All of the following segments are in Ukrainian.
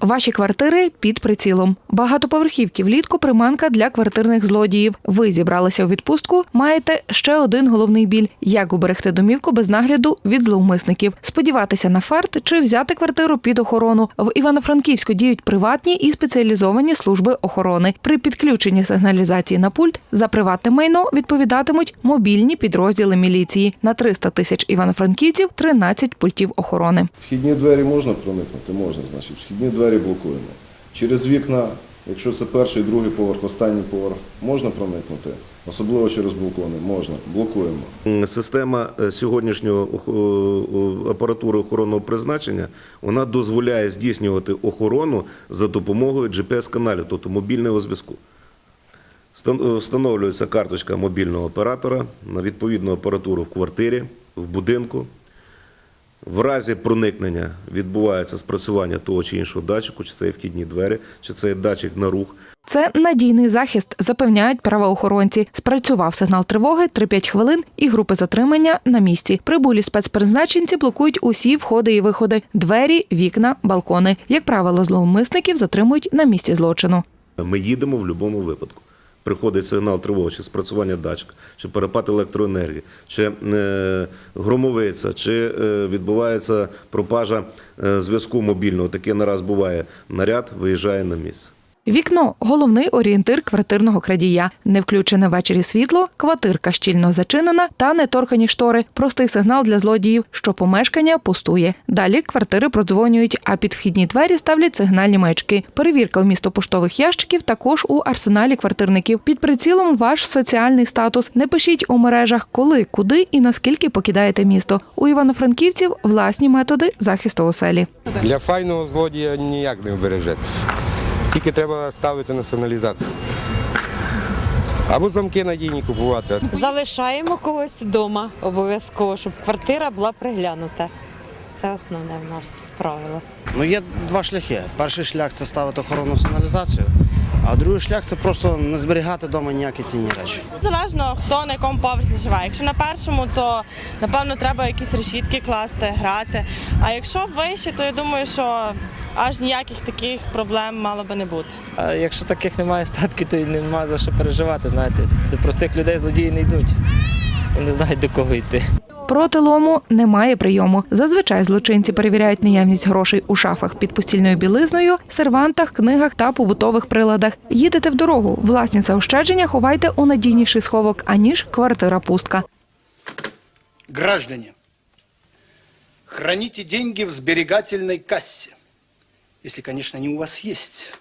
Ваші квартири під прицілом. Багатоповерхівки влітку приманка для квартирних злодіїв. Ви зібралися у відпустку. Маєте ще один головний біль: як уберегти домівку без нагляду від зловмисників, сподіватися на фарт чи взяти квартиру під охорону. В Івано-Франківську діють приватні і спеціалізовані служби охорони. При підключенні сигналізації на пульт за приватне майно відповідатимуть мобільні підрозділи міліції. На 300 тисяч івано-франківців 13 пультів охорони. Вхідні двері можна проникнути? Можна, значить. Вхідні двері блокуємо. Через вікна, якщо це перший, другий поверх, останній поверх, можна проникнути, особливо через балкони, можна, блокуємо. Система е, сьогоднішнього апаратури охоронного призначення вона дозволяє здійснювати охорону за допомогою GPS-каналів, тобто мобільного зв'язку. Е, Встановлюється карточка мобільного оператора на відповідну апаратуру в квартирі, в будинку. В разі проникнення відбувається спрацювання того чи іншого датчику, чи це є вхідні двері, чи це є датчик на рух. Це надійний захист, запевняють правоохоронці. Спрацював сигнал тривоги 3-5 хвилин і групи затримання на місці. Прибулі спецпризначенці блокують усі входи і виходи, двері, вікна, балкони. Як правило, зловмисників затримують на місці злочину. Ми їдемо в будь-якому випадку. Приходить сигнал тривоги, чи спрацювання датчика, чи перепад електроенергії, чи е, громовиця, чи е, відбувається пропажа е, зв'язку мобільного. Таке нараз буває. Наряд виїжджає на місце. Вікно головний орієнтир квартирного крадія. Не включене ввечері світло, квартирка щільно зачинена та неторкані штори. Простий сигнал для злодіїв, що помешкання пустує. Далі квартири продзвонюють, а під вхідні двері ставлять сигнальні маячки. Перевірка вмісту поштових ящиків також у арсеналі квартирників. Під прицілом ваш соціальний статус. Не пишіть у мережах, коли, куди і наскільки покидаєте місто. У івано-франківців власні методи захисту оселі. Для файного злодія ніяк не вбережете. Тільки треба ставити на сигналізацію. Або замки надійні купувати. Залишаємо когось вдома обов'язково, щоб квартира була приглянута. Це основне в нас правило. Ну, є два шляхи. Перший шлях це ставити охоронну сигналізацію, а другий шлях це просто не зберігати вдома ніякі цінні речі. Залежно хто на якому поверсі живе. Якщо на першому, то напевно треба якісь решітки класти, грати. А якщо вище, то я думаю, що аж ніяких таких проблем мало би не бути. А якщо таких немає статків, то й немає за що переживати, знаєте. До простих людей злодії не йдуть. Вони знають до кого йти. Проти лому немає прийому. Зазвичай злочинці перевіряють наявність грошей у шафах під постільною білизною, сервантах, книгах та побутових приладах. Їдете в дорогу. Власні заощадження ховайте у надійніший сховок, аніж квартира пустка. Граждане, храните деньги в сберегательной кассе. Если, конечно, они у вас есть.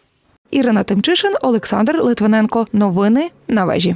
Ірина Тимчишин, Олександр Литвиненко. Новини на вежі.